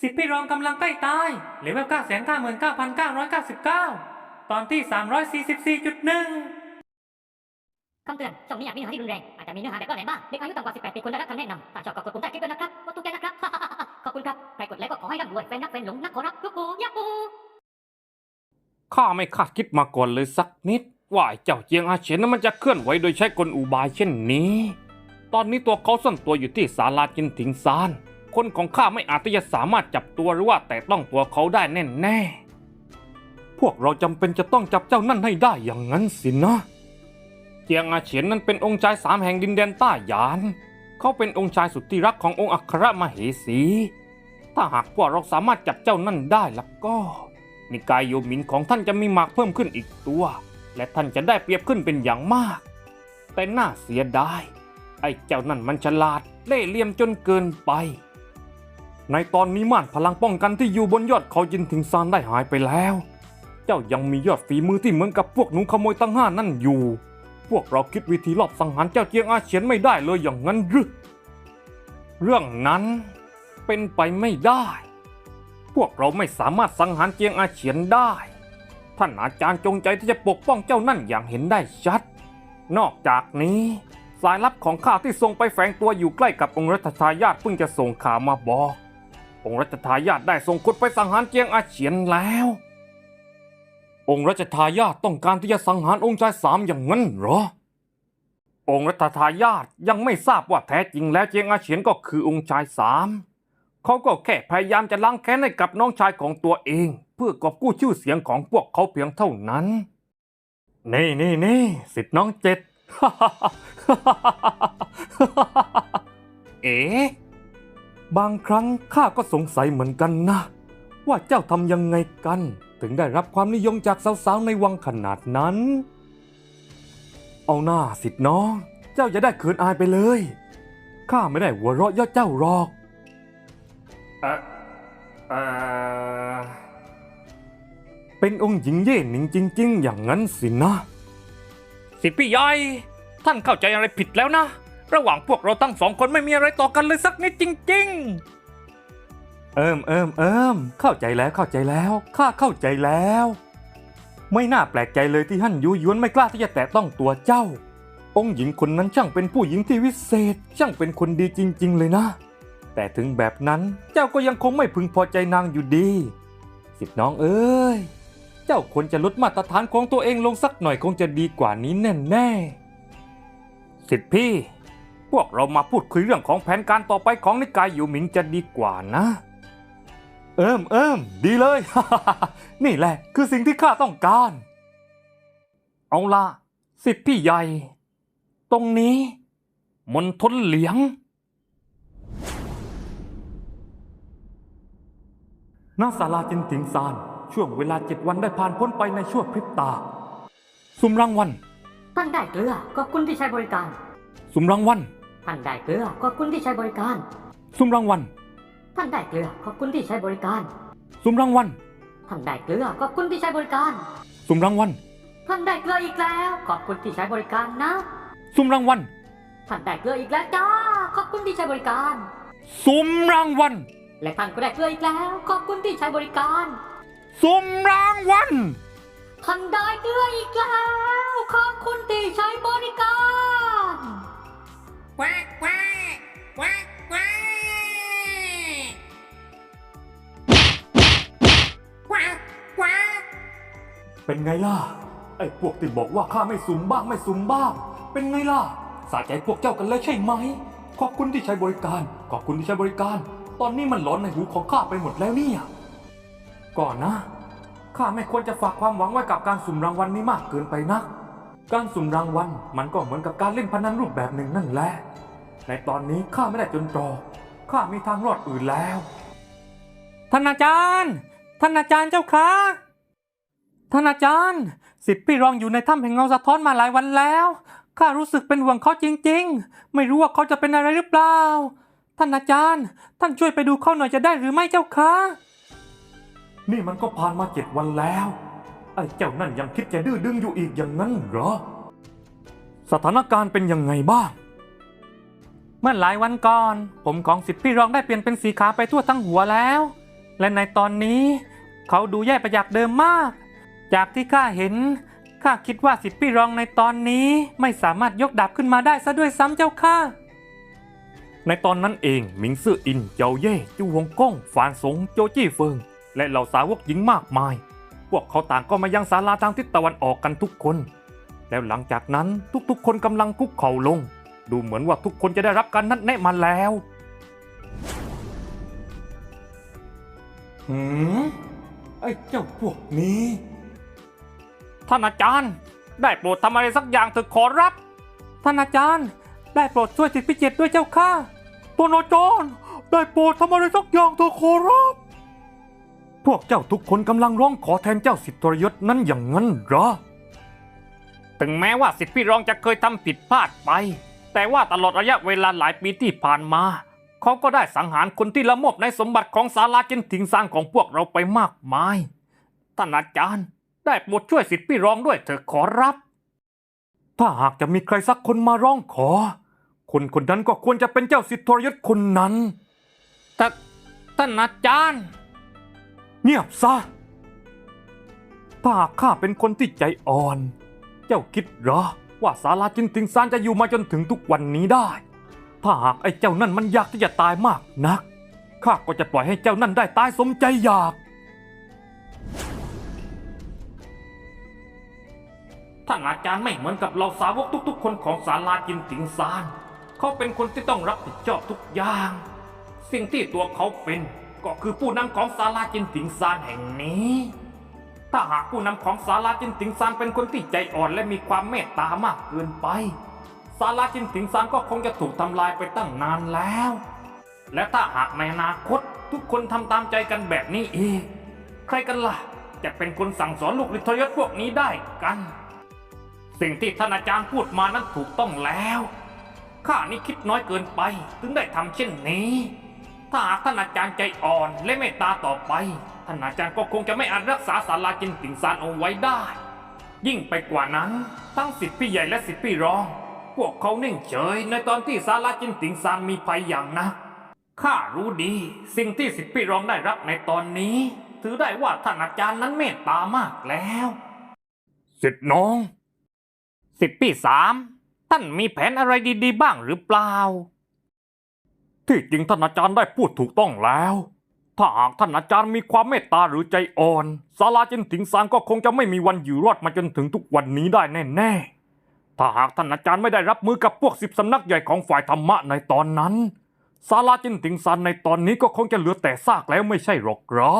สิทธิพี่รองกำลังใกล้ตายเลเวล999,999ตอนที่344.1คำเตือนช่องนี้อาจมีเนื้อหาที่รุนแรง อาจจะมีเนื้อหาแบบว่าแหลมบ้าง เด็กอายุต่ำกว่า 18 ปีควรได้รับคำแนะนำถ้าชอบก็กดปุ่มใต้คลิปด้วยนะครับว่าตุ๊กแกนะครับ ขอบคุณครับ ใครกดแล้วก็ขอให้ร่ำรวยแฟนนักแฟนหลงนักขอรับทุกปูยักปูข้าไม่คาดคิดมาก่อนเลยสักนิด ว่าไอ้เจ้าเจียงอาเฉียนนั้นมันจะเคลื่อนไหวโดยใช้กลอุบายเช่นนี้ ตอนนี้ตัวเขาซ่อนตัวอยู่ที่ศาลาจินถิงซาน คนของข้าไม่อาจที่จะสามารถจับตัวหรือว่าแต่ต้องตัวเขาได้แน่แน่พวกเราจำเป็นจะต้องจับเจ้านั่นให้ได้อย่างนั้นสินะเจียงอาเฉียนนั้นเป็นองค์ชายสามแห่งดินแดนใต้หยาน เขาเป็นองค์ชายสุดที่รักขององค์อัครมเหสี ถ้าหากพวกเราสามารถจับเจ้านั่นได้แล้วก็ นิกายโยมินของท่านจะมีหมากเพิ่มขึ้นอีกตัว และท่านจะได้เปรียบขึ้นเป็นอย่างมาก แต่น่าเสียดาย ไอ้เจ้านั่นมันฉลาดเล่ห์เหลี่ยมจนเกินไป ในตอนนี้ม่านพลังป้องกันที่อยู่บนยอดเขายินถิงซานได้หายไปแล้ว เจ้ายังมียอดฝีมือที่เหมือนกับพวกหนูขโมยตั้งห้านั่นอยู่ พวกเราคิดวิธีลอบสังหารเจ้าเจียงอาเฉียนไม่ได้เลยอย่างนั้นหรือเรื่องนั้นเป็นไปไม่ได้ พวกเราไม่สามารถสังหารเจียงอาเฉียนได้ ท่านอาจารย์จงใจที่จะปกป้องเจ้านั่นอย่างเห็นได้ชัด นอกจากนี้สายลับของข้าที่ส่งไปแฝงตัวอยู่ใกล้กับองค์รัชทายาทเพิ่งจะส่งข่าวมาบอก องค์รัชทายาทได้ส่งคนไปสังหารเจียงอาเฉียนแล้ว องค์รัชทายาทต้องการที่จะสังหารองค์ชายสามอย่างนั้นเหรอ องค์รัชทายาทยังไม่ทราบว่าแท้จริงแล้วเจียงอาเฉียนก็คือองค์ชายสามเขาก็แค่พยายามจะล้างแค้นให้กับน้องชายของตัวเอง เพื่อกอบกู้ชื่อเสียงของพวกเขาเพียงเท่านั้น นี่นี่นี่สิทธิ์น้องเจ็ด เอ๋ บางครั้งข้าก็สงสัยเหมือนกันนะ ว่าเจ้าทำยังไงกัน ถึงได้รับความนิยมจากสาวๆในวังขนาดนั้น เอาหน้าสิทธิ์น้อง เจ้าจะได้เขินอายไปเลยข้าไม่ได้หัวเราะเย่อเจ้าหรอกเอ่อเอ่อเป็นองค์หญิงเย่หนิงจริง ๆ อย่างนั้นสินะ สิทธิพี่ใหญ่ท่านเข้าใจอะไรผิดแล้วนะ ระหว่างพวกเราทั้งสองคนไม่มีอะไรต่อกันเลยสักนิดจริง ๆ เอิมเอิมเอิมเข้าใจแล้วเข้าใจแล้ว ข้าเข้าใจแล้ว ไม่น่าแปลกใจเลยที่ท่านยูยวนไม่กล้าที่จะแตะต้องตัวเจ้า องค์หญิงคนนั้นช่างเป็นผู้หญิงที่วิเศษ ช่างเป็นคนดีจริง ๆ เลยนะ แต่ถึงแบบนั้นเจ้าก็ยังคงไม่พึงพอใจนางอยู่ดี สิทน้องเอ้ยเจ้าควรจะลดมาตรฐานของตัวเองลงสักหน่อยคงจะดีกว่านี้แน่แน่สิทธิพี่ พวกเรามาพูดคุยเรื่องของแผนการต่อไปของนิกายอยู่หมิงจะดีกว่านะ เอิมเอิมดีเลย นี่แหละคือสิ่งที่ข้าต้องการ เอาละสิทธิพี่ใหญ่ ตรงนี้มนทนเหลียงณศาลาจินถิงซาน ช่วงเวลาเจ็ดวันได้ผ่านพ้นไปในชั่วพริบตา สุมรางวัล ท่านได้เกลือขอบคุณที่ใช้บริการ สุมรางวัล ท่านได้เกลือขอบคุณที่ใช้บริการสุมรางวัล ท่านได้เกลือขอบคุณที่ใช้บริการ สุมรางวัลท่านได้เกลือขอบคุณที่ใช้บริการสุมรางวัล ท่านได้เกลืออีกแล้ว ขอบคุณที่ใช้บริการนะ สุมรางวัล ท่านได้เกลืออีกแล้วจ้า ขอบคุณที่ใช้บริการ สุมรางวัล และท่านก็ได้เกลืออีกแล้ว ขอบคุณที่ใช้บริการ สุมรางวัล ท่านได้เกลืออีกแล้ว ขอบคุณที่ใช้บริการ แควกแควกแควกแควกแควกแควกเป็นไงล่ะ ไอ้พวกที่บอกว่าข้าไม่สุมบ้างไม่สุมบ้าง เป็นไงล่ะสะใจพวกเจ้ากันเลยใช่ไหม ขอบคุณที่ใช้บริการ ขอบคุณที่ใช้บริการ ตอนนี้มันหลอนในหูของข้าไปหมดแล้วเนี่ย ก่อนนะ ข้าไม่ควรจะฝากความหวังไว้กับการสุ่มรางวัลนี้มากเกินไปนะการสุ่มรางวัลมันก็เหมือนกับการเล่นพนันรูปแบบหนึ่งนั่นแหละ ในตอนนี้ข้าไม่ได้จนตรอกข้ามีทางรอดอื่นแล้ว ท่านอาจารย์ ท่านอาจารย์เจ้าคะท่านอาจารย์ สิทธิ์พี่รองอยู่ในถ้ำแห่งเงาสะท้อนมาหลายวันแล้ว ข้ารู้สึกเป็นห่วงเขาจริง ๆ ไม่รู้ว่าเขาจะเป็นอะไรหรือเปล่า ท่านอาจารย์ ท่านช่วยไปดูเขาหน่อยจะได้หรือไม่เจ้าคะ นี่มันก็ผ่านมาเจ็ดวันแล้ว ไอ้เจ้านั่นยังคิดจะดื้อดึงอยู่อีกอย่างนั้นเหรอ สถานการณ์เป็นยังไงบ้าง เมื่อหลายวันก่อน ผมของสิทธิ์พี่รองได้เปลี่ยนเป็นสีขาวไปทั่วทั้งหัวแล้ว และในตอนนี้ เขาดูแย่ไปจากเดิมมาก จากที่ข้าเห็นข้าคิดว่าสิทธิ์พี่รองในตอนนี้ไม่สามารถยกดาบขึ้นมาได้ซะด้วยซ้ำเจ้าค่ะในตอนนั้นเองหมิงซื่ออิน เจาเย่จูฮงก้งฟานสงโจจี้เฟิง และเหล่าสาวกหญิงมากมาย พวกเขาต่างก็มายังศาลาทางทิศตะวันออกกันทุกคน แล้วหลังจากนั้นทุกๆ คนกำลังคุกเข่าลง ดูเหมือนว่าทุกคนจะได้รับการนัดแนะมาแล้วหืมไอ้เจ้าพวกนี้ ท่านอาจารย์ ได้โปรดทำอะไรสักอย่างเถอะขอรับ ท่านอาจารย์ ได้โปรดช่วยสิทธิพิจิตรด้วยเจ้าค่ะตัวนอาจารย์ได้โปรดทำอะไรสักอย่างเถอะขอรับ พวกเจ้าทุกคนกำลังร้องขอแทนเจ้าสิทธิทรยศนั้นอย่างนั้นเหรอ ถึงแม้ว่าสิทธิพี่รองจะเคยทำผิดพลาดไป แต่ว่าตลอดระยะเวลาหลายปีที่ผ่านมา เขาก็ได้สังหารคนที่ละโมบในสมบัติของศาลาจินถิงซานของพวกเราไปมากมาย ท่านอาจารย์ได้โปรดช่วยสิทธิพี่รองด้วยเถอะขอรับ ถ้าหากจะมีใครสักคนมาร้องขอ คนคนนั้นก็ควรจะเป็นเจ้าสิทธิทรยศคนนั้นแต่ท่านอาจารย์ เงียบซะถ้าหากข้าเป็นคนที่ใจอ่อน เจ้าคิดเหรอ ว่าศาลาจินติงซานจะอยู่มาจนถึงทุกวันนี้ได้ ถ้าหากไอ้เจ้านั่นมันอยากที่จะตายมากนัก ข้าก็จะปล่อยให้เจ้านั่นได้ตายสมใจอยาก ท่านอาจารย์ไม่เหมือนกับเราสาวกทุก ๆ คนของศาลาจินติงซาน เขาเป็นคนที่ต้องรับผิดชอบทุกอย่าง สิ่งที่ตัวเขาเป็น ก็คือผู้นำของศาลาจินติงซานแห่งนี้ ถ้าหากผู้นำของศาลาจินติงซานเป็นคนที่ใจอ่อนและมีความเมตตามากเกินไปศาลาจินติงซานก็คงจะถูกทำลายไปตั้งนานแล้ว และถ้าหากในอนาคตทุกคนทำตามใจกันแบบนี้เองใครกันล่ะ จะเป็นคนสั่งสอนลูกฤทธยศพวกนี้ได้กัน สิ่งที่ท่านอาจารย์พูดมานั้นถูกต้องแล้วข้านี่คิดน้อยเกินไปถึงได้ทำเช่นนี้ ถ้าหากท่านอาจารย์ใจอ่อนและเมตตาต่อไป ท่านอาจารย์ก็คงจะไม่อาจรักษาศาลาจินติงซานเอาไว้ได้ ยิ่งไปกว่านั้น ทั้งสิทธิพี่ใหญ่และสิทธิพี่รอง พวกเขานิ่งเฉยในตอนที่ศาลาจินติงซานมีภัยอย่างนักข้ารู้ดี สิ่งที่สิทธิพี่รองได้รับในตอนนี้ ถือได้ว่าท่านอาจารย์นั้นเมตตามากแล้วสิทธิน้อง สิทธิพี่สามท่านมีแผนอะไรดีๆ บ้างหรือเปล่า ที่จริงท่านอาจารย์ได้พูดถูกต้องแล้ว ถ้าหากท่านอาจารย์มีความเมตตาหรือใจอ่อนซาลาจินถิงซานก็คงจะไม่มีวันอยู่รอดมาจนถึงทุกวันนี้ได้แน่ๆ ถ้าหากท่านอาจารย์ไม่ได้รับมือกับพวกสิบสำนักใหญ่ของฝ่ายธรรมะในตอนนั้นซาลาจินถิงซานในตอนนี้ก็คงจะเหลือแต่ซากแล้วไม่ใช่หรอกหรอ